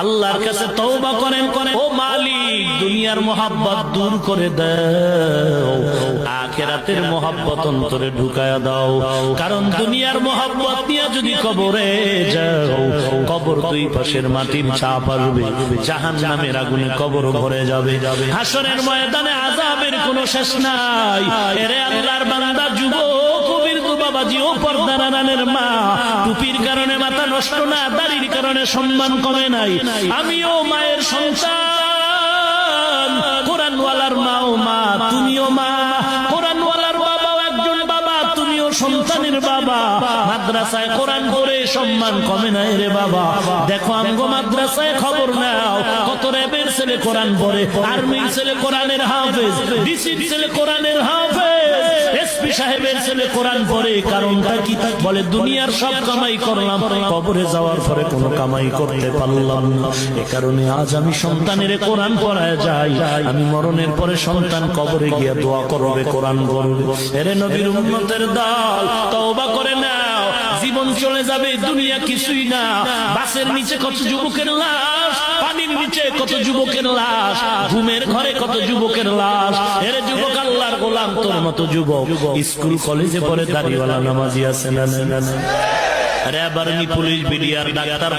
আল্লাহর কাছে তওবা করেন করেন ও মালিক দুনিয়ার মোহাব্বত দূর করে দাও আখেরাতের মোহাব্বত অন্তরে ঢুকায়া দাও কারণ দুনিয়ার মোহাব্বত নিয়ে যদি কবরে যাও কবর দুই পাশের মাটির ছাপ আসবে জাহান নামের আগুনে কবর ভরে যাবে হাসনের ময়দানে আজাবের কোনো শেষ নাই এরে বাবাজি ও পর্দারানের মা। টুপির কারণে মাথা নষ্ট না, দাড়ির কারণে সম্মান কমে নাই। আমিও মায়ের সন্তান। কোরআনওয়ালার মা ও মা, তুমিও মা। কোরআনওয়ালার বাবাও একজন বাবা, তুমিও সন্তানের বাবা। মাদ্রাসায় কোরআন করে সম্মান কমে নাই রে বাবা। দেখো আমগো মাদ্রাসায় খবর নাও, কত র্যাবের ছেলে কোরআন পড়ে, আর্মির ছেলে কোরআনের হাফেজ, ডিসির ছেলে কোরআনের হাফেজ সাহেবের ছেলে কোরআন পড়ে, কারণটা কি? বলে, দুনিয়ার সব কামাই করলাম। কবরে যাওয়ার পরে কোনো কামাই করতে পারলাম না। এ কারণে আজ আমি সন্তানের কোরআন পড়ায় যাই। আমি মরণের পরে সন্তান কবরে গিয়ে দোয়া করবে, কোরআন করবে এরে নবীর উন্নতের দল, তওবা করে নাও। জীবন চলে যাবে, দুনিয়া কিছুই না। বাসের নিচে কত যুবকের লাশ, পানির নিচে কত যুবকের লাশ, ঘুমের ঘরে কত যুবকের লাশ। এর যুবক গোলাম তোর মতো যুবক। স্কুল, কলেজে পড়ে দাড়িওয়ালা নামাজি আছে না আরে আর্মি পুলিশ, বিডিআর, ডাক্তার